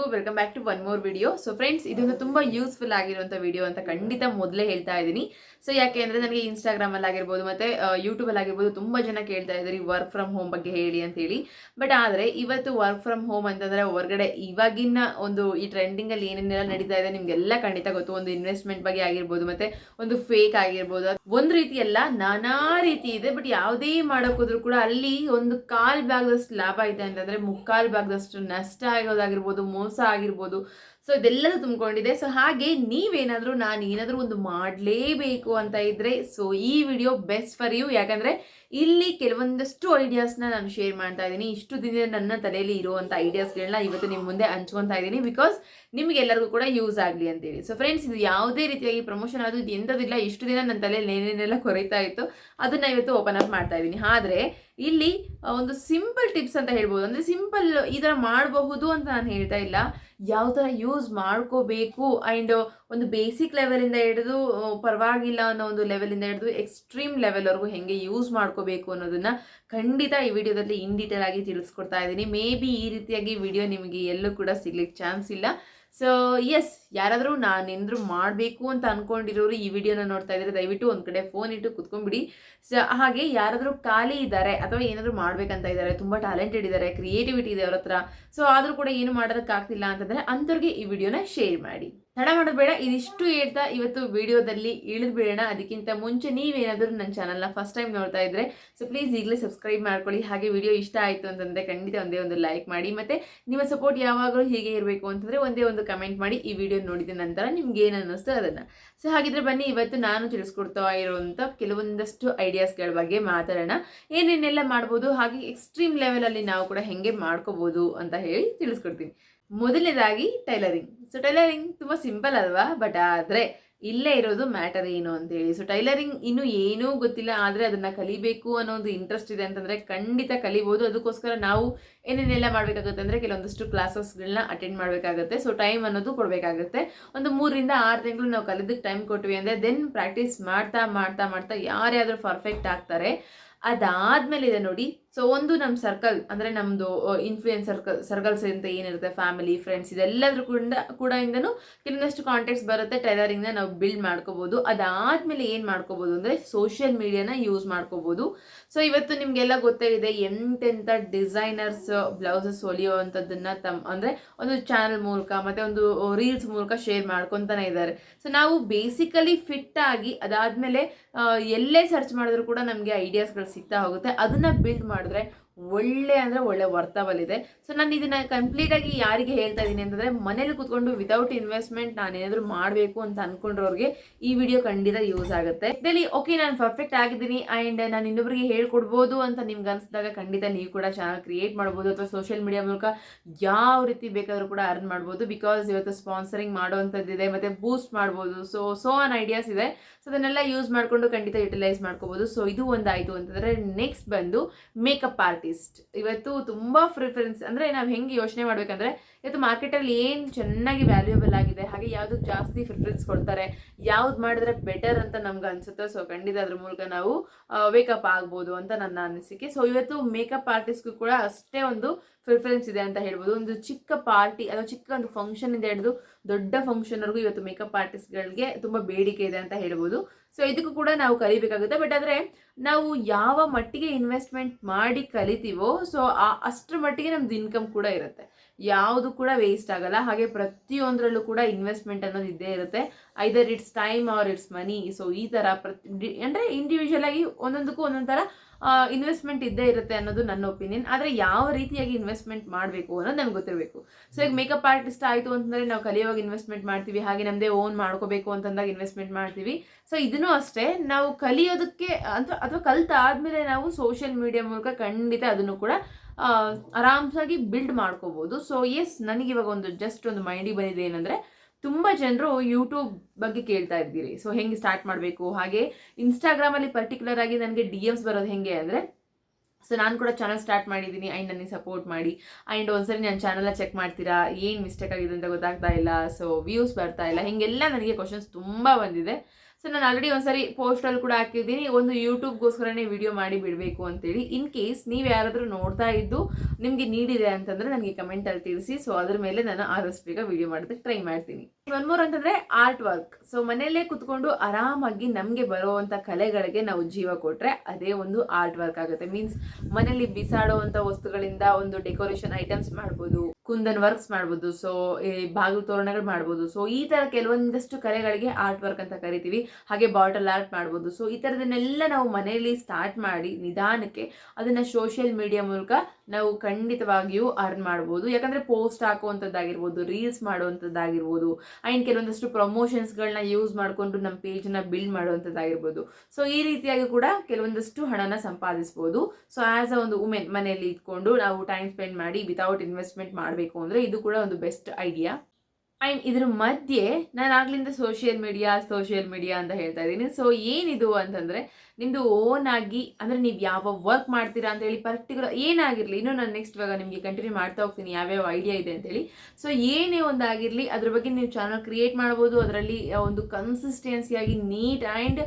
ಎಲ್ರಿಗೂ welcome back to one more video so friends ಇದೊಂದು ತುಂಬಾ ಯೂಸ್ಫುಲ್ ಆಗಿರುವಂಥ ವಿಡಿಯೋ ಅಂತ ಖಂಡಿತ ಮೊದಲೇ ಹೇಳ್ತಾ ಇದ್ದೀನಿ. ಸೊ ಯಾಕೆ ಅಂದರೆ ನನಗೆ ಇನ್ಸ್ಟಾಗ್ರಾಮ್ ಅಲ್ಲಿ ಆಗಿರ್ಬೋದು, ಮತ್ತೆ ಯೂಟ್ಯೂಬ್ ಅಲ್ಲಿ ಆಗಿರ್ಬೋದು ತುಂಬಾ ಜನ ಕೇಳ್ತಾ ಇದ್ದಾರೆ ವರ್ಕ್ ಫ್ರಮ್ ಹೋಮ್ ಬಗ್ಗೆ ಹೇಳಿ ಅಂತ ಹೇಳಿ. ಬಟ್ ಆದ್ರೆ ಇವತ್ತು ವರ್ಕ್ ಫ್ರಮ್ ಹೋಮ್ ಅಂತಂದ್ರೆ ಹೊರಗಡೆ ಇವಾಗಿನ ಒಂದು ಈ ಟ್ರೆಂಡಿಂಗ್ ಅಲ್ಲಿ ಏನೇನೆಲ್ಲ ನಡೀತಾ ಇದೆ ನಿಮ್ಗೆಲ್ಲ ಖಂಡಿತ ಗೊತ್ತು. ಒಂದು ಇನ್ವೆಸ್ಟ್ಮೆಂಟ್ ಬಗ್ಗೆ ಆಗಿರ್ಬೋದು, ಮತ್ತೆ ಒಂದು ಫೇಕ್ ಆಗಿರ್ಬೋದು ಒಂದು ರೀತಿ ಎಲ್ಲ ನಾನಾ ರೀತಿ ಇದೆ. ಬಟ್ ಯಾವುದೇ ಮಾಡೋಕ್ಕೋದ್ರೂ ಕೂಡ ಅಲ್ಲಿ ಒಂದು ಕಾಲ್ ಭಾಗದಷ್ಟು ಲಾಭ ಇದೆ ಅಂತಂದ್ರೆ ಮುಕ್ಕಾಲ್ ಭಾಗದಷ್ಟು ನಷ್ಟ ಆಗೋದಾಗಿರ್ಬೋದು, ಮೋಸ ಆಗಿರ್ಬೋದು. ಸೊ ಇದೆಲ್ಲದೂ ತುಂಬಿಕೊಂಡಿದೆ. ಸೊ ಹಾಗೆ ನೀವೇನಾದರೂ ನಾನು ಏನಾದರೂ ಒಂದು ಮಾಡಲೇಬೇಕು ಅಂತ ಇದ್ದರೆ ಸೊ ಈ ವಿಡಿಯೋ ಬೆಸ್ಟ್ ಫಾರ್ ಯು ಯಾಕಂದ್ರೆ ಇಲ್ಲಿ ಕೆಲವೊಂದಷ್ಟು ಐಡಿಯಾಸ್ನ ನಾನು ಶೇರ್ ಮಾಡ್ತಾ ಇದ್ದೀನಿ. ಇಷ್ಟು ದಿನ ನನ್ನ ತಲೆಯಲ್ಲಿ ಇರುವಂಥ ಐಡಿಯಾಸ್ಗಳನ್ನ ಇವತ್ತು ನಿಮ್ಮ ಮುಂದೆ ಹಂಚ್ಕೊತಾ ಇದ್ದೀನಿ ಬಿಕಾಸ್ ನಿಮಗೆಲ್ಲರಿಗೂ ಕೂಡ ಯೂಸ್ ಆಗಲಿ ಅಂತೇಳಿ. ಸೊ ಫ್ರೆಂಡ್ಸ್ ಇದು ಯಾವುದೇ ರೀತಿಯಾಗಿ ಪ್ರಮೋಷನ್ ಅದು ಇದು ಇಷ್ಟು ದಿನ ನನ್ನ ತಲೆಯಲ್ಲಿ ಏನೇನೆಲ್ಲ ಕೊರೀತಾ ಇತ್ತು. ಅದನ್ನ ಇವತ್ತು ಓಪನ್ ಅಪ್ ಮಾಡ್ತಾ ಇದ್ದೀನಿ. ಆದರೆ ಇಲ್ಲಿ ಒಂದು ಸಿಂಪಲ್ ಟಿಪ್ಸ್ ಅಂತ ಹೇಳ್ಬೋದು. ಅಂದರೆ ಸಿಂಪಲ್ ಈ ಥರ ಮಾಡಬಹುದು ಅಂತ ನಾನು ಹೇಳ್ತಾ ಇಲ್ಲ. ಯಾವ ಥರ ಯೂಸ್ ಮಾಡ್ಕೋಬೇಕು ಆ್ಯಂಡ್ ಒಂದು ಬೇಸಿಕ್ ಲೆವೆಲಿಂದ ಹಿಡಿದು ಪರವಾಗಿಲ್ಲ ಅನ್ನೋ ಒಂದು ಲೆವೆಲಿಂದ ಹಿಡಿದು ಎಕ್ಸ್ಟ್ರೀಮ್ ಲೆವೆಲ್ವರೆಗೂ ಹೆಂಗೆ ಯೂಸ್ ಮಾಡ್ಕೋಬೇಕು ಅನ್ನೋದನ್ನ ಖಂಡಿತ ಈ ವಿಡಿಯೋದಲ್ಲಿ ಇನ್ ಡೀಟೇಲ್ ಆಗಿ ತಿಳಿಸ್ಕೊಡ್ತಾ ಇದ್ದೀನಿ. ಮೇ ಬಿ ಈ ರೀತಿಯಾಗಿ ವಿಡಿಯೋ ನಿಮಗೆ ಎಲ್ಲೂ ಕೂಡ ಸಿಗ್ಲಿಕ್ಕೆ ಚಾನ್ಸ್ ಇಲ್ಲ. ಸೊ ಎಸ್ ಯಾರಾದರೂ ನಾನೇನಾದರೂ ಮಾಡಬೇಕು ಅಂತ ಅಂದ್ಕೊಂಡಿರೋರು ಈ ವಿಡಿಯೋನ ನೋಡ್ತಾ ಇದ್ದರೆ ದಯವಿಟ್ಟು ಒಂದು ಕಡೆ ಫೋನ್ ಇಟ್ಟು ಕುತ್ಕೊಂಡ್ಬಿಡಿ. ಸೊ ಹಾಗೆ ಯಾರಾದರೂ ಖಾಲಿ ಇದ್ದಾರೆ ಅಥವಾ ಏನಾದರೂ ಮಾಡಬೇಕಂತ ಇದ್ದಾರೆ, ತುಂಬ ಟ್ಯಾಲೆಂಟೆಡ್ ಇದ್ದಾರೆ ಕ್ರಿಯೇಟಿವಿಟಿ ಇದೆ ಅವ್ರ ಹತ್ರ ಸೊ ಆದರೂ ಕೂಡ ಏನು ಮಾಡೋದಕ್ಕಾಗ್ತಿಲ್ಲ ಅಂತಂದರೆ ಅಂಥವ್ರಿಗೆ ಈ ವಿಡಿಯೋನ ಶೇರ್ ಮಾಡಿ. ತಡ ಮಾಡೋದು ಇದಿಷ್ಟು ಹೇಳ್ತಾ ಇವತ್ತು ವಿಡಿಯೋದಲ್ಲಿ ಇಳಿದು ಬಿಡೋಣ. ಅದಕ್ಕಿಂತ ಮುಂಚೆ ನೀವೇನಾದರೂ ನನ್ನ ಚಾನಲ್ನ ಫಸ್ಟ್ ಟೈಮ್ ನೋಡ್ತಾ ಇದ್ರೆ ಸೊ ಪ್ಲೀಸ್ ಈಗಲೇ ಸಬ್ಸ್ಕ್ರೈಬ್ ಮಾಡ್ಕೊಳ್ಳಿ. ಹಾಗೆ ವಿಡಿಯೋ ಇಷ್ಟ ಆಯಿತು ಅಂತಂದರೆ ಖಂಡಿತ ಒಂದೇ ಒಂದು ಲೈಕ್ ಮಾಡಿ. ಮತ್ತು ನಿಮ್ಮ ಸಪೋರ್ಟ್ ಯಾವಾಗಲೂ ಹೀಗೆ ಇರಬೇಕು ಅಂತಂದರೆ ಒಂದೇ ಒಂದು ಕಮೆಂಟ್ ಮಾಡಿ. ಈ ವಿಡಿಯೋ ನೋಡಿದ ನಂತರ ನಿಮ್ಗೆ ಏನು ಅನ್ನಿಸ್ತು ಅದನ್ನು. ಸೊ ಹಾಗಿದ್ರೆ ಬನ್ನಿ, ಇವತ್ತು ನಾನು ತಿಳಿಸ್ಕೊಡ್ತಾ ಇರುವಂಥ ಕೆಲವೊಂದಷ್ಟು ಐಡಿಯಾಸ್ಗಳ ಬಗ್ಗೆ ಮಾತಾಡೋಣ. ಏನೇನೆಲ್ಲ ಮಾಡ್ಬೋದು, ಹಾಗೆ ಎಕ್ಸ್ಟ್ರೀಮ್ ಲೆವೆಲಲ್ಲಿ ನಾವು ಕೂಡ ಹೇಗೆ ಮಾಡ್ಕೋಬೋದು ಅಂತ ಹೇಳಿ ತಿಳಿಸ್ಕೊಡ್ತೀನಿ. ಮೊದಲನೇದಾಗಿ ಟೈಲರಿಂಗ್. ಸೊ ಟೈಲರಿಂಗ್ ತುಂಬ ಸಿಂಪಲ್ ಅಲ್ವಾ? ಬಟ್ ಆದರೆ ಇಲ್ಲೇ ಇರೋದು ಮ್ಯಾಟರ್ ಏನು ಅಂತೇಳಿ. ಸೊ ಟೈಲರಿಂಗ್ ಇನ್ನೂ ಏನೂ ಗೊತ್ತಿಲ್ಲ. ಆದರೆ ಅದನ್ನು ಕಲಿಬೇಕು ಅನ್ನೋ ಒಂದು ಇಂಟ್ರೆಸ್ಟ್ ಇದೆ ಅಂತಂದರೆ ಖಂಡಿತ ಕಲಿಬೋದು. ಅದಕ್ಕೋಸ್ಕರ ನಾವು ಏನೇನೆಲ್ಲ ಮಾಡಬೇಕಾಗುತ್ತೆ ಅಂದರೆ ಕೆಲವೊಂದಷ್ಟು ಕ್ಲಾಸಸ್ಗಳನ್ನ ಅಟೆಂಡ್ ಮಾಡಬೇಕಾಗುತ್ತೆ. ಸೊ ಟೈಮ್ ಅನ್ನೋದು ಕೊಡಬೇಕಾಗುತ್ತೆ. ಒಂದು ಮೂರರಿಂದ ಆರು ತಿಂಗಳು ನಾವು ಕಲಿದಕ್ಕೆ ಟೈಮ್ ಕೊಟ್ವಿ ಅಂದರೆ ದೆನ್ ಪ್ರಾಕ್ಟೀಸ್ ಮಾಡ್ತಾ ಮಾಡ್ತಾ ಮಾಡ್ತಾ ಯಾರ್ಯಾದರೂ ಪರ್ಫೆಕ್ಟ್ ಆಗ್ತಾರೆ. ಅದಾದ್ಮೇಲೆ ಇದೆ ನೋಡಿ ಸೊ ಒಂದು ನಮ್ಮ ಸರ್ಕಲ್ ಅಂದರೆ ನಮ್ಮದು ಇನ್ಫ್ಲೂಯೆನ್ಸ್ ಸರ್ಕಲ್ ಸರ್ಕಲ್ಸ್ ಅಂತ ಏನಿರುತ್ತೆ ಫ್ಯಾಮಿಲಿ ಫ್ರೆಂಡ್ಸ್ ಇದೆಲ್ಲದ್ರ ಕೂಡ ಕೂಡ ಇಂದನೂ ಕೆಲವೊಂದಷ್ಟು ಕಾಂಟ್ಯಾಕ್ಟ್ಸ್ ಬರುತ್ತೆ ಟೈಲರಿಂಗ್ನ ನಾವು ಬಿಲ್ಡ್ ಮಾಡ್ಕೋಬೋದು. ಅದಾದ್ಮೇಲೆ ಏನು ಮಾಡ್ಕೋಬೋದು ಅಂದರೆ ಸೋಷಿಯಲ್ ಮೀಡಿಯಾನ ಯೂಸ್ ಮಾಡ್ಕೋಬೋದು. ಸೊ ಇವತ್ತು ನಿಮಗೆಲ್ಲ ಗೊತ್ತೇ ಇದೆ ಎಂತೆಂಥ ಡಿಸೈನರ್ಸ್ ಬ್ಲೌಸಸ್ ಹೊಲಿಯುವಂಥದ್ದನ್ನು ತಮ್ಮ ಅಂದರೆ ಒಂದು ಚಾನಲ್ ಮೂಲಕ, ಮತ್ತು ಒಂದು ರೀಲ್ಸ್ ಮೂಲಕ ಶೇರ್ ಮಾಡ್ಕೊತಾನೆ ಇದ್ದಾರೆ. ಸೊ ನಾವು ಬೇಸಿಕಲಿ ಫಿಟ್ ಆಗಿ ಅದಾದಮೇಲೆ ಎಲ್ಲೇ ಸರ್ಚ್ ಮಾಡಿದ್ರು ಕೂಡ ನಮಗೆ ಐಡಿಯಾಸ್ಗಳು ಸಿಗ್ತಾ ಹೋಗುತ್ತೆ. ಅದನ್ನು ಬಿಲ್ಡ್ ಮಾಡಿದ್ರೆ ಒಳ್ಳೆ ಅಂದರೆ ಒಳ್ಳೆ ವರ್ತಬಲ್ ಇದೆ. ಸೊ ನಾನು ಇದನ್ನ ಕಂಪ್ಲೀಟ್ ಆಗಿ ಯಾರಿಗೆ ಹೇಳ್ತಾ ಇದ್ದೀನಿ ಅಂತಂದರೆ, ಮನೇಲಿ ಕೂತ್ಕೊಂಡು ವಿತೌಟ್ ಇನ್ವೆಸ್ಟ್ಮೆಂಟ್ ನಾನು ಮಾಡಬೇಕು ಅಂತ ಅನ್ಕೊಂಡ್ರವ್ರಿಗೆ ಈ ವಿಡಿಯೋ ಖಂಡಿತ ಯೂಸ್ ಆಗುತ್ತೆ. ಇದರಲ್ಲಿ ಓಕೆ ನಾನು ಪರ್ಫೆಕ್ಟ್ ಆಗಿದ್ದೀನಿ ಆ್ಯಂಡ್ ನಾನು ಇನ್ನೊಬ್ಬರಿಗೆ ಹೇಳ್ಕೊಡ್ಬೋದು ಅಂತ ನಿಮ್ಗೆ ಅನಿಸಿದಾಗ ಖಂಡಿತ ನೀವು ಕೂಡ ಚಾನಲ್ ಕ್ರಿಯೇಟ್ ಮಾಡ್ಬೋದು ಅಥವಾ ಸೋಷಿಯಲ್ ಮೀಡಿಯಾ ಮೂಲಕ ಯಾವ ರೀತಿ ಬೇಕಾದರೂ ಕೂಡ ಅರ್ನ್ ಮಾಡ್ಬೋದು ಬಿಕಾಸ್ ಇವತ್ತು ಸ್ಪಾನ್ಸರಿಂಗ್ ಮಾಡೋವಂಥದ್ದಿದೆ, ಮತ್ತು ಬೂಸ್ಟ್ ಮಾಡ್ಬೋದು. ಸೊ ಸೋ ಆನ್ ಐಡಿಯಾಸ್ ಇದೆ. ಸೊ ಅದನ್ನೆಲ್ಲ ಯೂಸ್ ಮಾಡಿಕೊಂಡು ಖಂಡಿತ ಯುಟಿಲೈಸ್ ಮಾಡ್ಕೋಬೋದು. ಸೊ ಇದು ಒಂದಾಯಿತು ಅಂತಂದರೆ ನೆಕ್ಸ್ಟ್ ಬಂದು ಮೇಕಪ್ ಆರ್ಟಿಸ್ಟ್ ಇವತ್ತು ತುಂಬ ಪ್ರಿಫರೆನ್ಸ್ ಅಂದರೆ ನಾವು ಹೆಂಗೆ ಯೋಚನೆ ಮಾಡಬೇಕಂದ್ರೆ, ಇವತ್ತು ಮಾರ್ಕೆಟಲ್ಲಿ ಏನು ಚೆನ್ನಾಗಿ ವ್ಯಾಲ್ಯೂಯಬಲ್ ಆಗಿದೆ, ಹಾಗೆ ಯಾವುದು ಜಾಸ್ತಿ ಪ್ರಿಫರೆನ್ಸ್ ಕೊಡ್ತಾರೆ, ಯಾವ್ದು ಮಾಡಿದ್ರೆ ಬೆಟರ್ ಅಂತ ನಮ್ಗೆ ಅನಿಸುತ್ತೋ ಸೊ ಖಂಡಿತ ಅದ್ರ ಮೂಲಕ ನಾವು ವೇಕಪ್ ಆಗ್ಬೋದು ಅಂತ ನನ್ನ ಅನಿಸಿಕೆ. ಸೊ ಇವತ್ತು ಮೇಕಪ್ ಆರ್ಟಿಸ್ಟ್ಗೂ ಕೂಡ ಅಷ್ಟೇ ಒಂದು ಪ್ರಿಫರೆನ್ಸ್ ಇದೆ ಅಂತ ಹೇಳ್ಬೋದು. ಒಂದು ಚಿಕ್ಕ ಪಾರ್ಟಿ ಅಥವಾ ಚಿಕ್ಕ ಒಂದು ಫಂಕ್ಷನ್ ಇಂದ ಹಿಡಿದು ದೊಡ್ಡ ಫಂಕ್ಷನ್ವರೆಗೂ ಇವತ್ತು ಮೇಕಪ್ ಆರ್ಟಿಸ್ಟ್ಗಳಿಗೆ ತುಂಬ ಬೇಡಿಕೆ ಇದೆ ಅಂತ ಹೇಳ್ಬೋದು. ಸೊ ಇದಕ್ಕೂ ಕೂಡ ನಾವು ಕಲಿಬೇಕಾಗುತ್ತೆ. ಬಟ್ ಆದರೆ ನಾವು ಯಾವ ಮಟ್ಟಿಗೆ ಇನ್ವೆಸ್ಟ್ಮೆಂಟ್ ಮಾಡಿ ಕಲಿತೀವೋ ಸೊ ಆ ಅಷ್ಟರ ಮಟ್ಟಿಗೆ ನಮ್ದು ಇನ್ಕಮ್ ಕೂಡ ಇರುತ್ತೆ. ಯಾವುದು ಕೂಡ ವೇಸ್ಟ್ ಆಗಲ್ಲ. ಹಾಗೆ ಪ್ರತಿಯೊಂದರಲ್ಲೂ ಕೂಡ ಇನ್ವೆಸ್ಟ್ಮೆಂಟ್ ಅನ್ನೋದು ಇದ್ದೇ ಇರುತ್ತೆ. Either it's time or it's money so ಈ ಥರ ಪ್ರತಿ ಅಂದರೆ ಇಂಡಿವಿಜುವಲ್ ಆಗಿ ಒಂದೊಂದಕ್ಕೂ ಒಂದೊಂದು ಥರ ಇನ್ವೆಸ್ಟ್ಮೆಂಟ್ ಇದ್ದೇ ಇರುತ್ತೆ ಅನ್ನೋದು ನನ್ನ ಒಪಿನಿಯನ್ ಆದರೆ ಯಾವ ರೀತಿಯಾಗಿ ಇನ್ವೆಸ್ಟ್ಮೆಂಟ್ ಮಾಡಬೇಕು ಅನ್ನೋದು ನಮ್ಗೆ ಗೊತ್ತಿರಬೇಕು. ಸೊ ಈಗ ಮೇಕಪ್ ಆರ್ಟಿಸ್ಟ್ ಆಯಿತು ಅಂತಂದರೆ ನಾವು ಕಲಿಯುವಾಗ ಇನ್ವೆಸ್ಟ್ಮೆಂಟ್ ಮಾಡ್ತೀವಿ. ಹಾಗೆ ನಮ್ಮದೇ ಓನ್ ಮಾಡ್ಕೋಬೇಕು ಅಂತಂದಾಗ ಇನ್ವೆಸ್ಟ್ಮೆಂಟ್ ಮಾಡ್ತೀವಿ. ಸೊ ಇದನ್ನು ಅಷ್ಟೇ, ನಾವು ಕಲಿಯೋದಕ್ಕೆ ಅಥವಾ ಅಥವಾ ಕಲ್ತಾದ್ಮೇಲೆ ನಾವು ಸೋಷಿಯಲ್ ಮೀಡಿಯಾ ಮೂಲಕ ಖಂಡಿತ ಅದನ್ನು ಕೂಡ ಆರಾಮ್ಸಾಗಿ ಬಿಲ್ಡ್ ಮಾಡ್ಕೋಬೋದು. ಸೊ ಎಸ್ ನನಗಿವಾಗ ಒಂದು ಜಸ್ಟ್ ಒಂದು ಮೈಂಡಿಗೆ ಬಂದಿದೆ ಏನಂದರೆ ತುಂಬ ಜನರು ಯೂಟ್ಯೂಬ್ ಬಗ್ಗೆ ಕೇಳ್ತಾ ಇದ್ದೀರಿ. ಸೊ ಹೆಂಗೆ ಸ್ಟಾರ್ಟ್ ಮಾಡಬೇಕು? ಹಾಗೆ ಇನ್ಸ್ಟಾಗ್ರಾಮಲ್ಲಿ ಪರ್ಟಿಕ್ಯುಲರ್ ಆಗಿ ನನಗೆ ಡಿ ಎಮ್ಸ್ ಬರೋದು ಹೆಂಗೆ ಅಂದರೆ ಸೊ ನಾನು ಕೂಡ ಚಾನಲ್ ಸ್ಟಾರ್ಟ್ ಮಾಡಿದ್ದೀನಿ. ಆ್ಯಂಡ್ ನನಗೆ ಸಪೋರ್ಟ್ ಮಾಡಿ. ಆ್ಯಂಡ್ ಒಂದ್ಸರಿ ನನ್ನ ಚಾನಲ್ನ ಚೆಕ್ ಮಾಡ್ತೀರಾ? ಏನು ಮಿಸ್ಟೇಕ್ ಆಗಿದೆ ಅಂತ ಗೊತ್ತಾಗ್ತಾ ಇಲ್ಲ. ಸೊ ವ್ಯೂಸ್ ಬರ್ತಾ ಇಲ್ಲ. ಹೀಗೆಲ್ಲ ನನಗೆ ಕ್ವಶನ್ಸ್ ತುಂಬ ಬಂದಿದೆ. ಸೊ ನಾನು ಆಲ್ರೆಡಿ ಒಂದ್ಸರಿ ಪೋಸ್ಟಲ್ಲಿ ಕೂಡ ಹಾಕಿದ್ದೀನಿ ಒಂದು ಯೂಟ್ಯೂಬ್ಗೋಸ್ಕರನೇ ವಿಡಿಯೋ ಮಾಡಿ ಬಿಡಬೇಕು ಅಂತೇಳಿ. ಇನ್ ಕೇಸ್ ನೀವು ಯಾರಾದರೂ ನೋಡ್ತಾ ಇದ್ದು ನಿಮಗೆ ನೀಡಿದೆ ಅಂತಂದ್ರೆ ನನಗೆ ಕಮೆಂಟಲ್ಲಿ ತಿಳಿಸಿ. ಸೊ ಅದ್ರ ಮೇಲೆ ನಾನು ಆದಷ್ಟು ಬೇಗ ವಿಡಿಯೋ ಮಾಡೋದಕ್ಕೆ ಟ್ರೈ ಮಾಡ್ತೀನಿ. ಒನ್ ಮೋರ್ ಅಂತಂದ್ರೆ ಆರ್ಟ್ ವರ್ಕ್ ಸೊ ಮನೆಯಲ್ಲೇ ಕುತ್ಕೊಂಡು ಆರಾಮಾಗಿ ನಮಗೆ ಬರುವಂಥ ಕಲೆಗಳಿಗೆ ನಾವು ಜೀವ ಕೊಟ್ರೆ ಅದೇ ಒಂದು ಆರ್ಟ್ ವರ್ಕ್ ಆಗುತ್ತೆ. ಮೀನ್ಸ್ ಮನೆಯಲ್ಲಿ ಬಿಸಾಡುವಂಥ ವಸ್ತುಗಳಿಂದ ಒಂದು ಡೆಕೋರೇಷನ್ ಐಟಮ್ಸ್ ಮಾಡ್ಬೋದು. ಕುಂದನ್ ವರ್ಕ್ಸ್ ಮಾಡ್ಬೋದು ಸೊ ಈ ಬಾಗಿಲು ತೋರಣಗಳು ಮಾಡ್ಬೋದು ಸೊ ಈ ಥರ ಕೆಲವೊಂದಷ್ಟು ಕಲೆಗಳಿಗೆ ಆರ್ಟ್ ವರ್ಕ್ ಅಂತ ಕರಿತೀವಿ. ಹಾಗೆ ಬಾಟಲ್ ಆರ್ಟ್ ಮಾಡ್ಬೋದು ಸೊ ಈ ಥರದನ್ನೆಲ್ಲ ನಾವು ಮನೆಯಲ್ಲಿ ಸ್ಟಾರ್ಟ್ ಮಾಡಿ ನಿಧಾನಕ್ಕೆ ಅದನ್ನ ಸೋಷಿಯಲ್ ಮೀಡಿಯಾ ಮೂಲಕ ನಾವು ಖಂಡಿತವಾಗಿಯೂ ಅರ್ನ್ ಮಾಡ್ಬೋದು. ಯಾಕಂದರೆ ಪೋಸ್ಟ್ ಹಾಕುವಂಥದ್ದಾಗಿರ್ಬೋದು ರೀಲ್ಸ್ ಮಾಡುವಂಥದ್ದಾಗಿರ್ಬೋದು ಆ್ಯಂಡ್ ಕೆಲವೊಂದಷ್ಟು ಪ್ರಮೋಷನ್ಸ್ಗಳನ್ನ ಯೂಸ್ ಮಾಡಿಕೊಂಡು ನಮ್ಮ ಪೇಜ್ನ ಬಿಲ್ಡ್ ಮಾಡುವಂಥದ್ದಾಗಿರ್ಬೋದು ಸೊ ಈ ರೀತಿಯಾಗಿ ಕೂಡ ಕೆಲವೊಂದಷ್ಟು ಹಣನ ಸಂಪಾದಿಸ್ಬೋದು. ಸೊ ಆ್ಯಸ್ ಅ ಒಂದು ವುಮೆನ್ ಮನೆಯಲ್ಲಿ ಇಟ್ಕೊಂಡು ನಾವು ಟೈಮ್ ಸ್ಪೆಂಡ್ ಮಾಡಿ ವಿತೌಟ್ ಇನ್ವೆಸ್ಟ್ಮೆಂಟ್ ಮಾಡಬೇಕು ಅಂದರೆ ಇದು ಕೂಡ ಒಂದು ಬೆಸ್ಟ್ ಐಡಿಯಾ ಆ್ಯಂಡ್ ಇದ್ರ ಮಧ್ಯೆ ನಾನು ಆಗ್ಲಿಂದ ಸೋಷಿಯಲ್ ಮೀಡಿಯಾ ಸೋಷಿಯಲ್ ಮೀಡಿಯಾ ಅಂತ ಹೇಳ್ತಾ ಇದ್ದೀನಿ. ಸೊ ಏನಿದು ಅಂತಂದರೆ ನಿಮ್ಮದು ಓನ್ ಆಗಿ, ಅಂದರೆ ನೀವು ಯಾವ ವರ್ಕ್ ಮಾಡ್ತೀರಾ ಅಂತ ಹೇಳಿ ಪರ್ಟಿಕ್ಯುಲರ್ ಏನಾಗಿರಲಿ, ಇನ್ನೂ ನಾನು ನೆಕ್ಸ್ಟ್ ಇವಾಗ ನಿಮಗೆ ಕಂಟಿನ್ಯೂ ಮಾಡ್ತಾ ಹೋಗ್ತೀನಿ, ಯಾವ್ಯಾವ ಐಡಿಯಾ ಇದೆ ಅಂತೇಳಿ ಸೊ ಏನೇ ಒಂದಾಗಿರಲಿ ಅದ್ರ ಬಗ್ಗೆ ನೀವು ಚಾನಲ್ ಕ್ರಿಯೇಟ್ ಮಾಡ್ಬೋದು, ಅದರಲ್ಲಿ ಒಂದು ಕನ್ಸಿಸ್ಟೆನ್ಸಿಯಾಗಿ ನೀಟ್ ಆ್ಯಂಡ್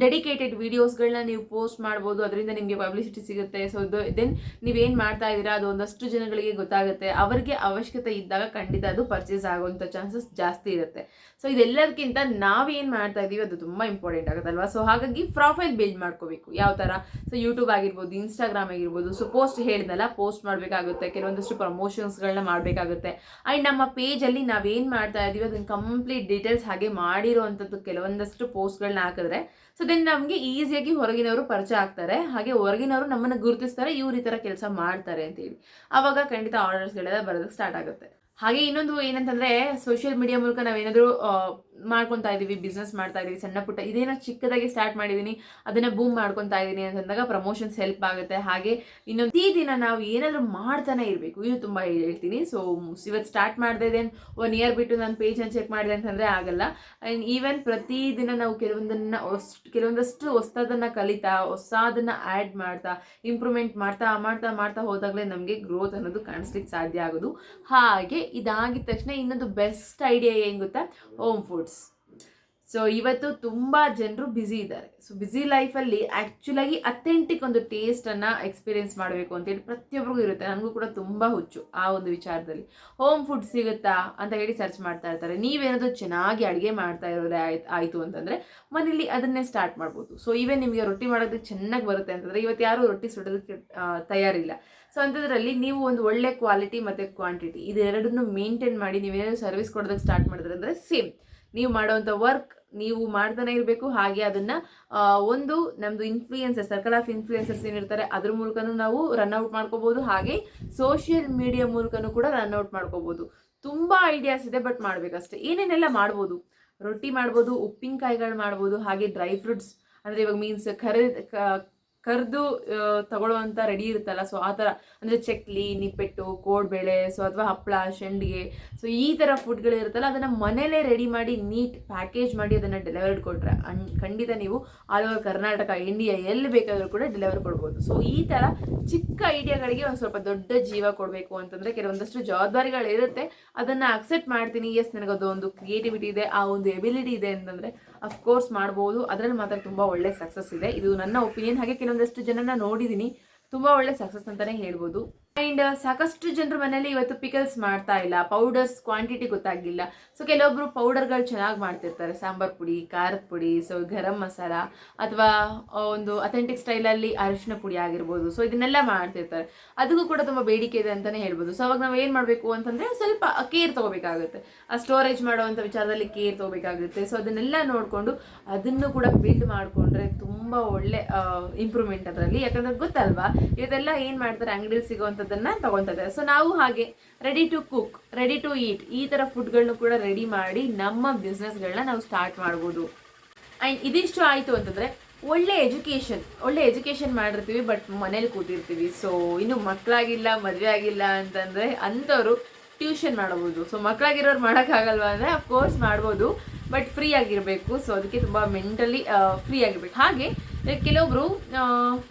ಡೆಡಿಕೇಟೆಡ್ ವೀಡಿಯೋಸ್ಗಳನ್ನ ನೀವು ಪೋಸ್ಟ್ ಮಾಡ್ಬೋದು, ಅದರಿಂದ ನಿಮಗೆ ಪಬ್ಲಿಸಿಟಿ ಸಿಗುತ್ತೆ. ಸೊ ದೆನ್ ನೀವೇನು ಮಾಡ್ತಾ ಇದ್ದೀರಾ, ಅದು ಒಂದಷ್ಟು ಜನಗಳಿಗೆ ಗೊತ್ತಾಗುತ್ತೆ. ಅವರಿಗೆ ಅವಶ್ಯಕತೆ ಇದ್ದಾಗ ಖಂಡಿತ ಅದು ಪರ್ಚೇಸ್ ಆಗುವಂಥ ಚಾನ್ಸಸ್ ಜಾಸ್ತಿ ಇರುತ್ತೆ. ಸೊ ಇದೆಲ್ಲದಕ್ಕಿಂತ ನಾವೇನು ಮಾಡ್ತಾ ಇದ್ದೀವಿ ಅದು ತುಂಬ ಇಂಪಾರ್ಟೆಂಟ್ ಆಗುತ್ತಲ್ವಾ? ಸೊ ಹಾಗಾಗಿ ಪ್ರೊಫೈಲ್ ಬಿಲ್ಡ್ ಮಾಡ್ಕೋಬೇಕು. ಯಾವ ಥರ ಸೊ ಯೂಟ್ಯೂಬ್ ಆಗಿರ್ಬೋದು ಇನ್ಸ್ಟಾಗ್ರಾಮ್ ಆಗಿರ್ಬೋದು ಸೊ ಪೋಸ್ಟ್ ಹೇಳಿದ್ನಲ್ಲ ಪೋಸ್ಟ್ ಮಾಡಬೇಕಾಗುತ್ತೆ. ಕೆಲವೊಂದಷ್ಟು ಪ್ರಮೋಷನ್ಸ್ಗಳನ್ನ ಮಾಡಬೇಕಾಗುತ್ತೆ. ಆ್ಯಂಡ್ ನಮ್ಮ ಪೇಜಲ್ಲಿ ನಾವೇನು ಮಾಡ್ತಾ ಇದ್ದೀವಿ ಅದನ್ನು ಕಂಪ್ಲೀಟ್ ಡೀಟೇಲ್ಸ್ ಹಾಗೆ ಮಾಡಿರೋವಂಥದ್ದು ಕೆಲವೊಂದಷ್ಟು ಪೋಸ್ಟ್ಗಳನ್ನ ಹಾಕಿದ್ರೆ ಸೊ ದೆನ್ ನಮಗೆ ಈಸಿಯಾಗಿ ಹೊರಗಿನವರು ಪರಿಚಯ ಆಗ್ತಾರೆ. ಹಾಗೆ ಹೊರಗಿನವರು ನಮ್ಮನ್ನು ಗುರುತಿಸ್ತಾರೆ, ಇವ್ರ ಈ ಥರ ಕೆಲಸ ಮಾಡ್ತಾರೆ ಅಂತೇಳಿ. ಆವಾಗ ಖಂಡಿತ ಆರ್ಡರ್ಸ್ಗಳೆಲ್ಲ ಬರೋದಕ್ಕೆ ಸ್ಟಾರ್ಟ್ ಆಗುತ್ತೆ. ಹಾಗೆ ಇನ್ನೊಂದು ಏನಂತಂದ್ರೆ ಸೋಷಿಯಲ್ ಮೀಡಿಯಾ ಮೂಲಕ ನಾವೇನಾದರೂ ಮಾಡ್ಕೊತಾ ಇದ್ದೀವಿ ಬಿಸ್ನೆಸ್ ಮಾಡ್ತಾ ಇದ್ದೀವಿ ಸಣ್ಣ ಪುಟ್ಟ, ಇದೇನೋ ಚಿಕ್ಕದಾಗಿ ಸ್ಟಾರ್ಟ್ ಮಾಡಿದ್ದೀನಿ ಅದನ್ನ ಬೂಮ್ ಮಾಡ್ಕೊತಾ ಇದ್ದೀನಿ ಅಂತಂದಾಗ ಪ್ರಮೋಷನ್ಸ್ ಹೆಲ್ಪ್ ಆಗುತ್ತೆ. ಹಾಗೆ ಇನ್ನೊಂದು ಈ ದಿನ ನಾವು ಏನಾದರೂ ಮಾಡ್ತಾನೆ ಇರಬೇಕು. ಇದು ತುಂಬ ಹೇಳ್ತೀನಿ. ಸೊ ಇವತ್ತು ಸ್ಟಾರ್ಟ್ ಮಾಡಿದೆ ದೆನ್ ಒನ್ ಇಯರ್ ಬಿಟ್ಟು ನಾನು ಪೇಜನ್ನು ಚೆಕ್ ಮಾಡಿದೆ ಅಂತಂದರೆ ಆಗಲ್ಲ. ಆ್ಯಂಡ್ ಈವನ್ ಪ್ರತಿದಿನ ನಾವು ಕೆಲವೊಂದನ್ನು ಕೆಲವೊಂದಷ್ಟು ಹೊಸದನ್ನು ಕಲಿತಾ, ಹೊಸದನ್ನು ಆ್ಯಡ್ ಮಾಡ್ತಾ ಇಂಪ್ರೂವ್ಮೆಂಟ್ ಮಾಡ್ತಾ ಮಾಡ್ತಾ ಮಾಡ್ತಾ ಹೋದಾಗಲೇ ನಮಗೆ ಗ್ರೋತ್ ಅನ್ನೋದು ಕಾಣಿಸ್ಲಿಕ್ಕೆ ಸಾಧ್ಯ ಆಗೋದು. ಹಾಗೆ ಇದಾಗಿದ ತಕ್ಷಣ ಇನ್ನೊಂದು ಬೆಸ್ಟ್ ಐಡಿಯಾ ಏನು ಗೊತ್ತಾ? ಹೋಮ್ ಫುಡ್ಸ್ ಸೊ ಇವತ್ತು ತುಂಬ ಜನರು ಬ್ಯುಸಿ ಇದ್ದಾರೆ. ಸೊ ಬ್ಯುಸಿ ಲೈಫಲ್ಲಿ ಆ್ಯಕ್ಚುಲಾಗಿ ಅಥೆಂಟಿಕ್ ಒಂದು ಟೇಸ್ಟನ್ನು ಎಕ್ಸ್ಪೀರಿಯೆನ್ಸ್ ಮಾಡಬೇಕು ಅಂತೇಳಿ ಪ್ರತಿಯೊಬ್ಬರಿಗೂ ಇರುತ್ತೆ. ನನಗೂ ಕೂಡ ತುಂಬ ಹುಚ್ಚು ಆ ಒಂದು ವಿಚಾರದಲ್ಲಿ. ಹೋಮ್ ಫುಡ್ ಸಿಗುತ್ತಾ ಅಂತ ಹೇಳಿ ಸರ್ಚ್ ಮಾಡ್ತಾ ಇರ್ತಾರೆ. ನೀವೇನಾದರೂ ಚೆನ್ನಾಗಿ ಅಡುಗೆ ಮಾಡ್ತಾ ಇರೋದೇ ಆಯ್ತು ಆಯಿತು ಅಂತಂದರೆ ಮನೇಲಿ ಅದನ್ನೇ ಸ್ಟಾರ್ಟ್ ಮಾಡ್ಬೋದು. ಸೊ ಇವೇ ನಿಮಗೆ ರೊಟ್ಟಿ ಮಾಡೋದಕ್ಕೆ ಚೆನ್ನಾಗಿ ಬರುತ್ತೆ ಅಂತಂದರೆ ಇವತ್ತು ಯಾರೂ ರೊಟ್ಟಿ ಸುಡೋದಕ್ಕೆ ತಯಾರಿಲ್ಲ. ಸೊ ಅಂಥದ್ರಲ್ಲಿ ನೀವು ಒಂದು ಒಳ್ಳೆ ಕ್ವಾಲಿಟಿ ಮತ್ತು ಕ್ವಾಂಟಿಟಿ ಇದೆರಡನ್ನೂ ಮೇಂಟೈನ್ ಮಾಡಿ ನೀವೇನಾದ್ರು ಸರ್ವಿಸ್ ಕೊಡೋದಕ್ಕೆ ಸ್ಟಾರ್ಟ್ ಮಾಡಿದ್ರೆ ಅಂದರೆ ಸೇಮ್ ನೀವು ಮಾಡೋವಂಥ ವರ್ಕ್ ನೀವು ಮಾಡ್ತಾನೆ ಇರಬೇಕು. ಹಾಗೆ ಅದನ್ನು ಒಂದು ನಮ್ದು ಇನ್ಫ್ಲೂಯೆನ್ಸರ್ ಸರ್ಕಲ್ ಆಫ್ ಇನ್ಫ್ಲೂಯೆನ್ಸರ್ಸ್ ಏನಿರ್ತಾರೆ, ಅದ್ರ ಮೂಲಕನೂ ನಾವು ರನ್ಔಟ್ ಮಾಡ್ಕೋಬೋದು. ಹಾಗೆ ಸೋಷಿಯಲ್ ಮೀಡಿಯಾ ಮೂಲಕನೂ ಕೂಡ ರನ್ಔಟ್ ಮಾಡ್ಕೋಬೋದು. ತುಂಬ ಐಡಿಯಾಸ್ ಇದೆ ಬಟ್ ಮಾಡ್ಬೇಕಷ್ಟೇ. ಏನೇನೆಲ್ಲ ಮಾಡ್ಬೋದು? ರೊಟ್ಟಿ ಮಾಡ್ಬೋದು, ಉಪ್ಪಿನಕಾಯಿಗಳು ಮಾಡ್ಬೋದು, ಹಾಗೆ ಡ್ರೈ ಫ್ರೂಟ್ಸ್ ಅಂದರೆ ಇವಾಗ ಮೀನ್ಸ್ ಖರೀದ್ ಕರೆದು ತಗೊಳ್ಳುವಂಥ ರೆಡಿ ಇರುತ್ತಲ್ಲ. ಸೊ ಆ ಥರ, ಅಂದರೆ ಚಕ್ಲಿ, ನಿಪ್ಪೆಟ್ಟು, ಕೋಡ್ಬೇಳೆ ಸೊ ಅಥವಾ ಹಪ್ಪಳ ಶಂಡಿಗೆ ಸೊ ಈ ಥರ ಫುಡ್ಗಳಿರುತ್ತಲ್ಲ ಅದನ್ನು ಮನೇಲೇ ರೆಡಿ ಮಾಡಿ ನೀಟ್ ಪ್ಯಾಕೇಜ್ ಮಾಡಿ ಅದನ್ನು ಡೆಲಿವರ್ಡ್ ಕೊಟ್ಟರೆ ಅನ್, ಖಂಡಿತ ನೀವು ಆಲ್ ಓವರ್ ಕರ್ನಾಟಕ ಇಂಡಿಯಾ ಎಲ್ಲಿ ಬೇಕಾದರೂ ಕೂಡ ಡೆಲಿವರ್ ಕೊಡ್ಬೋದು. ಸೊ ಈ ಥರ ಚಿಕ್ಕ ಐಡಿಯಾಗಳಿಗೆ ಒಂದು ಸ್ವಲ್ಪ ದೊಡ್ಡ ಜೀವ ಕೊಡಬೇಕು ಅಂತಂದರೆ ಕೆಲವೊಂದಷ್ಟು ಜವಾಬ್ದಾರಿಗಳಿರುತ್ತೆ ಅದನ್ನು ಅಕ್ಸೆಪ್ಟ್ ಮಾಡ್ತೀನಿ. ಎಸ್ ನನಗದು ಒಂದು ಕ್ರಿಯೇಟಿವಿಟಿ ಇದೆ, ಆ ಒಂದು ಎಬಿಲಿಟಿ ಇದೆ ಅಂತಂದರೆ ಅಫ್ಕೋರ್ಸ್ ಮಾಡ್ಬೋದು. ಅದರಲ್ಲಿ ಮಾತ್ರ ತುಂಬ ಒಳ್ಳೆ ಸಕ್ಸಸ್ ಇದೆ. ಇದು ನನ್ನ ಒಪಿನಿಯನ್ ಹಾಗೆ ಕೆಲವೊಂದಷ್ಟು ಜನನ ನೋಡಿದ್ದೀನಿ ತುಂಬ ಒಳ್ಳೆ ಸಕ್ಸಸ್ ಅಂತಲೇ ಹೇಳ್ಬೋದು. ಆ್ಯಂಡ್ ಸಾಕಷ್ಟು ಜನರು ಮನೇಲಿ ಇವತ್ತು ಪಿಕಲ್ಸ್ ಮಾಡ್ತಾ ಇಲ್ಲ. ಪೌಡರ್ಸ್ ಕ್ವಾಂಟಿಟಿ ಗೊತ್ತಾಗಿಲ್ಲ ಸೊ ಕೆಲವೊಬ್ರು ಪೌಡರ್ಗಳು ಚೆನ್ನಾಗಿ ಮಾಡ್ತಿರ್ತಾರೆ. ಸಾಂಬಾರ್ ಪುಡಿ, ಖಾರದ ಪುಡಿ ಸೊ ಗರಂ ಮಸಾಲ ಅಥವಾ ಒಂದು ಅಥೆಂಟಿಕ್ ಸ್ಟೈಲಲ್ಲಿ ಅರಿಶಿನ ಪುಡಿ ಆಗಿರ್ಬೋದು. ಸೊ ಇದನ್ನೆಲ್ಲ ಮಾಡ್ತಿರ್ತಾರೆ. ಅದಕ್ಕೂ ಕೂಡ ತುಂಬ ಬೇಡಿಕೆ ಇದೆ ಅಂತಲೇ ಹೇಳ್ಬೋದು. ಸೊ ಅವಾಗ ನಾವು ಏನು ಮಾಡಬೇಕು ಅಂತಂದರೆ ಸ್ವಲ್ಪ ಕೇರ್ ತೊಗೋಬೇಕಾಗುತ್ತೆ. ಆ ಸ್ಟೋರೇಜ್ ಮಾಡುವಂಥ ವಿಚಾರದಲ್ಲಿ ಕೇರ್ ತೊಗೋಬೇಕಾಗುತ್ತೆ. ಸೊ ಅದನ್ನೆಲ್ಲ ನೋಡಿಕೊಂಡು ಅದನ್ನು ಕೂಡ ಬಿಲ್ಡ್ ಮಾಡಿಕೊಂಡ್ರೆ ತುಂಬ ಒಳ್ಳೆ ಇಂಪ್ರೂವ್ಮೆಂಟ್ ಅದರಲ್ಲಿ. ಯಾಕಂದ್ರೆ ಗೊತ್ತಲ್ವಾ, ಇದೆಲ್ಲ ಏನು ಮಾಡ್ತಾರೆ, ಅಂಗಡಿಲಿ ಸಿಗೋವಂಥದ್ದನ್ನು ತಗೊತಾರೆ ಸೊ ನಾವು ಹಾಗೆ ready to cook ready to eat ಈ ಥರ ಫುಡ್ಗಳನ್ನೂ ಕೂಡ ರೆಡಿ ಮಾಡಿ ನಮ್ಮ ಬಿಸ್ನೆಸ್ಗಳನ್ನ ನಾವು ಸ್ಟಾರ್ಟ್ ಮಾಡ್ಬೋದು. ಆ್ಯಂಡ್ ಇದಿಷ್ಟು ಆಯಿತು ಅಂತಂದರೆ ಒಳ್ಳೆ ಎಜುಕೇಷನ್ ಒಳ್ಳೆ ಎಜುಕೇಷನ್ ಮಾಡಿರ್ತೀವಿ ಬಟ್ ಮನೇಲಿ ಕೂತಿರ್ತೀವಿ. ಸೊ ಇನ್ನು ಮಕ್ಕಳಾಗಿಲ್ಲ ಮದುವೆ ಆಗಿಲ್ಲ ಅಂತಂದರೆ ಅಂಥವ್ರು ಟ್ಯೂಷನ್ ಮಾಡಬಹುದು ಸೊ ಮಕ್ಕಳಾಗಿರೋರು ಮಾಡೋಕ್ಕಾಗಲ್ವಾ ಅಂದರೆ ಅಫ್ಕೋರ್ಸ್ ಮಾಡ್ಬೋದು ಬಟ್ ಫ್ರೀ ಆಗಿರಬೇಕು. ಸೊ ಅದಕ್ಕೆ ತುಂಬ ಮೆಂಟಲಿ ಫ್ರೀ ಆಗಿರ್ಬೇಕು. ಹಾಗೆ ಕೆಲವೊಬ್ರು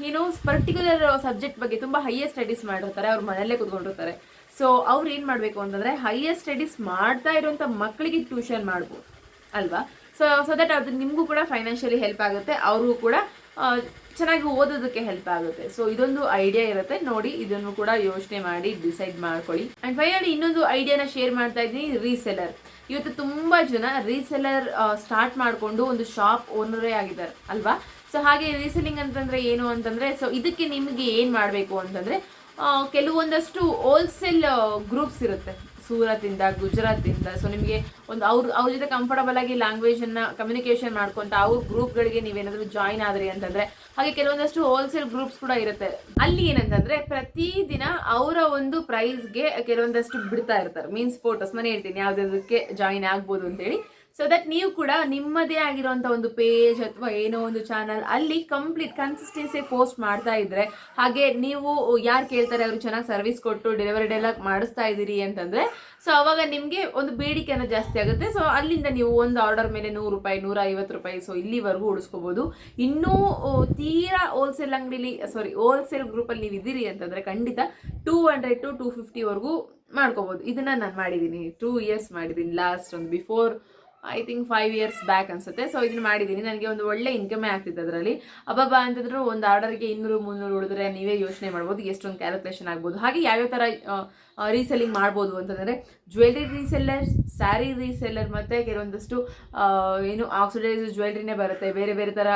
ಏನೋ ಪರ್ಟಿಕ್ಯುಲರ್ ಸಬ್ಜೆಕ್ಟ್ ಬಗ್ಗೆ ತುಂಬ ಹೈಯರ್ ಸ್ಟಡೀಸ್ ಮಾಡಿರ್ತಾರೆ, ಅವ್ರು ಮನೆಯಲ್ಲೇ ಕುತ್ಕೊಂಡಿರ್ತಾರೆ. ಸೊ ಅವ್ರು ಏನು ಮಾಡಬೇಕು ಅಂತಂದರೆ ಹೈಯರ್ ಸ್ಟಡೀಸ್ ಮಾಡ್ತಾ ಇರುವಂಥ ಮಕ್ಕಳಿಗೆ ಟ್ಯೂಷನ್ ಮಾಡ್ಬೋದು, ಅಲ್ವಾ? ಸೊ ಸೊ ದಟ್ ಅದು ನಿಮಗೂ ಕೂಡ ಫೈನಾನ್ಷಿಯಲಿ ಹೆಲ್ಪ್ ಆಗುತ್ತೆ, ಅವ್ರಿಗೂ ಕೂಡ ಚೆನ್ನಾಗಿ ಓದೋದಕ್ಕೆ ಹೆಲ್ಪ್ ಆಗುತ್ತೆ. ಸೊ ಇದೊಂದು ಐಡಿಯಾ ಇರುತ್ತೆ, ನೋಡಿ ಇದನ್ನು ಕೂಡ ಯೋಚನೆ ಮಾಡಿ ಡಿಸೈಡ್ ಮಾಡ್ಕೊಳ್ಳಿ. ಅಂಡ್ ಫೈನಲಿ ಇನ್ನೊಂದು ಐಡಿಯಾನ ಶೇರ್ ಮಾಡ್ತಾ ಇದ್ದೀನಿ ರೀಸೆಲರ್ ಇವತ್ತು ತುಂಬಾ ಜನ ರೀಸೆಲರ್ ಸ್ಟಾರ್ಟ್ ಮಾಡಿಕೊಂಡು ಒಂದು ಶಾಪ್ ಓನರೇ ಆಗಿದ್ದಾರೆ, ಅಲ್ವಾ? ಸೊ ಹಾಗೆ ರೀಸೆಲಿಂಗ್ ಅಂತಂದ್ರೆ ಏನು ಅಂತಂದ್ರೆ ಸೊ ಇದಕ್ಕೆ ನಿಮಗೆ ಏನು ಮಾಡಬೇಕು ಅಂತಂದ್ರೆ ಕೆಲವೊಂದಷ್ಟು ಹೋಲ್ಸೇಲ್ ಗ್ರೂಪ್ಸ್ ಇರುತ್ತೆ. ಸೂರತಿಂದ ಗುಜರಾತಿಂದ ಸೊ ನಿಮಗೆ ಒಂದು ಅವ್ರು, ಅವ್ರ ಜೊತೆ ಕಂಫರ್ಟಬಲ್ ಆಗಿ ಲ್ಯಾಂಗ್ವೇಜನ್ನು ಕಮ್ಯುನಿಕೇಷನ್ ಮಾಡ್ಕೊಂತ ಅವ್ರ ಗ್ರೂಪ್ಗಳಿಗೆ ನೀವೇನಾದರೂ ಜಾಯಿನ್ ಆದ್ರಿ ಅಂತಂದ್ರೆ, ಹಾಗೆ ಕೆಲವೊಂದಷ್ಟು ಹೋಲ್ಸೇಲ್ ಗ್ರೂಪ್ಸ್ ಕೂಡ ಇರುತ್ತೆ. ಅಲ್ಲಿ ಏನಂತಂದ್ರೆ, ಪ್ರತಿದಿನ ಅವರ ಒಂದು ಪ್ರೈಸ್ಗೆ ಕೆಲವೊಂದಷ್ಟು ಬಿಡ್ತಾ ಇರ್ತಾರೆ. ಮೀನ್ಸ್ ಫೋಟೋಸ್ ನಾನು ಹೇಳ್ತೀನಿ ಯಾವ್ದಕ್ಕೆ ಜಾಯಿನ್ ಆಗ್ಬೋದು ಅಂತೇಳಿ. ಸೊ ದಟ್ ನೀವು ಕೂಡ ನಿಮ್ಮದೇ ಆಗಿರುವಂಥ ಒಂದು ಪೇಜ್ ಅಥವಾ ಏನೋ ಒಂದು ಚಾನಲ್ ಅಲ್ಲಿ ಕಂಪ್ಲೀಟ್ ಕನ್ಸಿಸ್ಟೆನ್ಸಿ ಪೋಸ್ಟ್ ಮಾಡ್ತಾ ಇದ್ರೆ, ಹಾಗೆ ನೀವು ಯಾರು ಕೇಳ್ತಾರೆ ಅವರು ಚೆನ್ನಾಗಿ ಸರ್ವಿಸ್ ಕೊಟ್ಟು ಡೆಲಿವರಿ ಎಲ್ಲ ಮಾಡಿಸ್ತಾ ಇದ್ದೀರಿ ಅಂತಂದರೆ ಸೊ ಅವಾಗ ನಿಮಗೆ ಒಂದು ಬೇಡಿಕೆ ಅನ್ನೋದು ಜಾಸ್ತಿ ಆಗುತ್ತೆ. ಸೊ ಅಲ್ಲಿಂದ ನೀವು ಒಂದು ಆರ್ಡರ್ ಮೇಲೆ ನೂರು ರೂಪಾಯಿ, ನೂರ ಐವತ್ತು ರೂಪಾಯಿ ಸೊ ಇಲ್ಲಿವರೆಗೂ ಉಳಿಸ್ಕೋಬಹುದು ಇನ್ನೂ ತೀರಾ ಹೋಲ್ಸೇಲ್ ಅಂಗಡಿಲಿ ಸಾರಿ ಹೋಲ್ಸೇಲ್ ಗ್ರೂಪಲ್ಲಿ ನೀವು ಇದ್ದೀರಿ ಅಂತಂದ್ರೆ ಖಂಡಿತ ಟೂ ಹಂಡ್ರೆಡ್ ಟು ಟೂ ಫಿಫ್ಟಿವರೆಗೂ ಮಾಡ್ಕೋಬೋದು. ಇದನ್ನು ನಾನು ಮಾಡಿದ್ದೀನಿ ಟೂ ಇಯರ್ಸ್ ಮಾಡಿದ್ದೀನಿ ಲಾಸ್ಟ್ ಒಂದು before I think five years back ಅನ್ಸುತ್ತೆ. ಸೊ ಇದನ್ನ ಮಾಡಿದ್ದೀನಿ ನನಗೆ ಒಂದು ಒಳ್ಳೆ ಇನ್ಕಮೇ ಆಗ್ತಿತ್ತು ಅದರಲ್ಲಿ. ಅಬ್ಬಬ್ಬ ಅಂತಂದ್ರೆ ಒಂದು ಆರ್ಡರ್ಗೆ ಇನ್ನೂರು, ಮುನ್ನೂರು ಉಳಿದ್ರೆ ನೀವೇ ಯೋಚನೆ ಮಾಡ್ಬೋದು. ಎಷ್ಟೊಂದು ಕ್ಯಾಲ್ಕುಲೇಷನ್ ಆಗ್ಬೋದು. ಹಾಗೆ ಯಾವ್ಯಾವ ಥರ ರೀಸೆಲ್ಲಿಂಗ್ ಮಾಡ್ಬೋದು ಅಂತಂದರೆ ಜ್ಯುವೆಲ್ರಿ ರೀಸೆಲ್ಲರ್ ಸ್ಯಾರಿ ರೀಸೆಲ್ಲರ್ ಮತ್ತು ಕೆಲವೊಂದಷ್ಟು ಏನು ಆಕ್ಸಿಡೈಸ್ ಜ್ಯುವೆಲ್ರಿನೇ ಬರುತ್ತೆ. ಬೇರೆ ಬೇರೆ ಥರ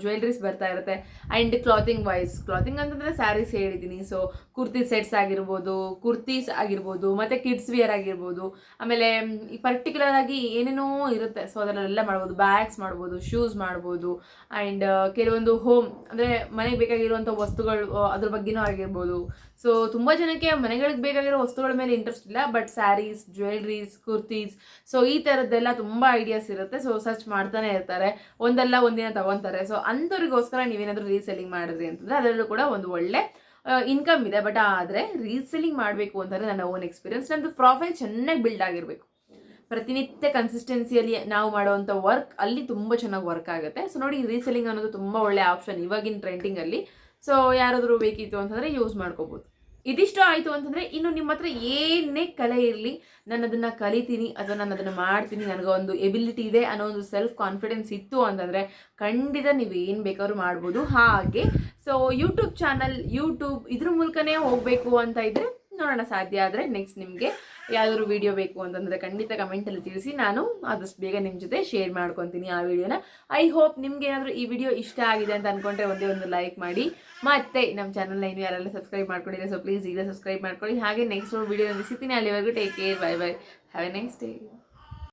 ಜ್ಯುವೆಲ್ರೀಸ್ ಬರ್ತಾ ಇರುತ್ತೆ. ಆ್ಯಂಡ್ ಕ್ಲಾತಿಂಗ್ ವೈಸ್ ಕ್ಲಾತಿಂಗ್ ಅಂತಂದರೆ ಸ್ಯಾರೀಸ್ ಹೇಳಿದ್ದೀನಿ ಸೊ ಕುರ್ತಿ ಸೆಟ್ಸ್ ಆಗಿರ್ಬೋದು ಕುರ್ತೀಸ್ ಆಗಿರ್ಬೋದು, ಮತ್ತು ಕಿಡ್ಸ್ ವಿಯರ್ ಆಗಿರ್ಬೋದು. ಆಮೇಲೆ ಪರ್ಟಿಕ್ಯುಲರ್ ಆಗಿ ಏನೇನೋ ಇರುತ್ತೆ. ಸೊ ಅದರಲ್ಲೆಲ್ಲ ಮಾಡ್ಬೋದು. ಬ್ಯಾಗ್ಸ್ ಮಾಡ್ಬೋದು ಶೂಸ್ ಮಾಡ್ಬೋದು ಆ್ಯಂಡ್ ಕೆಲವೊಂದು ಹೋಮ್ ಅಂದರೆ ಮನೆಗೆ ಬೇಕಾಗಿರುವಂಥ ವಸ್ತುಗಳು ಅದ್ರ ಬಗ್ಗೆನೂ ಆಗಿರ್ಬೋದು. ಸೊ ತುಂಬ ಜನಕ್ಕೆ ಮನೆಗಳಿಗೆ ಬೇಕಾಗಿರೋ ವಸ್ತುಗಳ ಮೇಲೆ ಇಂಟ್ರೆಸ್ಟ್ ಇಲ್ಲ but sarees jewelleries kurtis so ಈ ಥರದ್ದೆಲ್ಲ ತುಂಬ ಐಡಿಯಾಸ್ ಇರುತ್ತೆ. ಸೊ ಸರ್ಚ್ ಮಾಡ್ತಾನೆ ಇರ್ತಾರೆ. ಒಂದಲ್ಲ ಒಂದಿನ ತಗೊತಾರೆ. ಸೊ ಅಂಥವ್ರಿಗೋಸ್ಕರ ನೀವೇನಾದರೂ ರೀಸೆಲ್ಲಿಂಗ್ ಮಾಡಿದ್ರಿ ಅಂತಂದರೆ ಅದರಲ್ಲೂ ಕೂಡ ಒಂದು ಒಳ್ಳೆ ಇನ್ಕಮ್ ಇದೆ. ಬಟ್ ಆದರೆ ರೀಸೆಲ್ಲಿಂಗ್ ಮಾಡಬೇಕು ಅಂತಂದರೆ ನನ್ನ ಓನ್ ಎಕ್ಸ್ಪೀರಿಯನ್ಸ್ ನನ್ನದು ಪ್ರೊಫೈಲ್ ಚೆನ್ನಾಗಿ ಬಿಲ್ಡ್ ಆಗಿರಬೇಕು. ಪ್ರತಿನಿತ್ಯ ಕನ್ಸಿಸ್ಟೆನ್ಸಿಯಲ್ಲಿ ನಾವು ಮಾಡುವಂಥ ವರ್ಕ್ ಅಲ್ಲಿ ತುಂಬ ಚೆನ್ನಾಗಿ ವರ್ಕ್ ಆಗುತ್ತೆ. ಸೊ ನೋಡಿ ರೀಸೆಲಿಂಗ್ ಅನ್ನೋದು ತುಂಬ ಒಳ್ಳೆ ಆಪ್ಷನ್ ಇವಾಗಿನ ಟ್ರೆಂಡಿಂಗಲ್ಲಿ ಸೊ ಯಾರಾದರೂ ಬೇಕಿತ್ತು ಅಂತಂದರೆ ಯೂಸ್ ಮಾಡ್ಕೋಬೋದು. ಇದಿಷ್ಟು ಆಯಿತು ಅಂತಂದರೆ ಇನ್ನು ನಿಮ್ಮ ಹತ್ರ ಏನೇ ಕಲೆ ಇರಲಿ ನಾನು ಅದನ್ನು ಕಲಿತೀನಿ, ಅಥವಾ ನಾನು ಅದನ್ನು ಮಾಡ್ತೀನಿ, ನನಗೆ ಒಂದು ಎಬಿಲಿಟಿ ಇದೆ ಅನ್ನೋ ಒಂದು ಸೆಲ್ಫ್ ಕಾನ್ಫಿಡೆನ್ಸ್ ಇತ್ತು ಅಂತಂದರೆ ಖಂಡಿತ ನೀವು ಏನು ಬೇಕಾದ್ರೂ ಮಾಡ್ಬೋದು. ಹಾಗೆ ಸೊ ಯೂಟ್ಯೂಬ್ ಚಾನಲ್ ಯೂಟ್ಯೂಬ್ ಇದ್ರ ಮೂಲಕನೇ ಹೋಗಬೇಕು ಅಂತ ಇದ್ದರೆ ನೋಡೋಣ ಸಾಧ್ಯ ಆದರೆ ನೆಕ್ಸ್ಟ್ ನಿಮಗೆ ಯಾವ್ದಾದ್ರು ವಿಡಿಯೋ ಬೇಕು ಅಂತಂದರೆ ಖಂಡಿತ ಕಮೆಂಟಲ್ಲಿ ತಿಳಿಸಿ. ನಾನು ಆದಷ್ಟು ಬೇಗ ನಿಮ್ಮ ಜೊತೆ ಶೇರ್ ಮಾಡ್ಕೊತೀನಿ ಆ ವಿಡಿಯೋನ ಐ ಹೋಪ್ ನಿಮ್ಗೆ ಏನಾದರೂ ಈ ವಿಡಿಯೋ ಇಷ್ಟ ಆಗಿದೆ ಅಂತ ಅಂದ್ಕೊಂಡ್ರೆ ಒಂದೇ ಒಂದು ಲೈಕ್ ಮಾಡಿ. ಮತ್ತೆ ನಮ್ಮ ಚಾನಲ್ನ ಇನ್ನು ಯಾರೆಲ್ಲ ಸಬ್ಸ್ಕ್ರೈಬ್ ಮಾಡ್ಕೊಂಡಿದ್ರೆ ಸೊ ಪ್ಲೀಸ್ ಈಗ ಸಬ್ಸ್ಕ್ರೈಬ್ ಮಾಡ್ಕೊಳ್ಳಿ. ಹಾಗೆ ನೆಕ್ಸ್ಟ್ ವಿಡಿಯೋ ಸಿಗ್ತೀನಿ. ಅಲ್ಲಿವರೆಗೂ take care bye bye have a nice day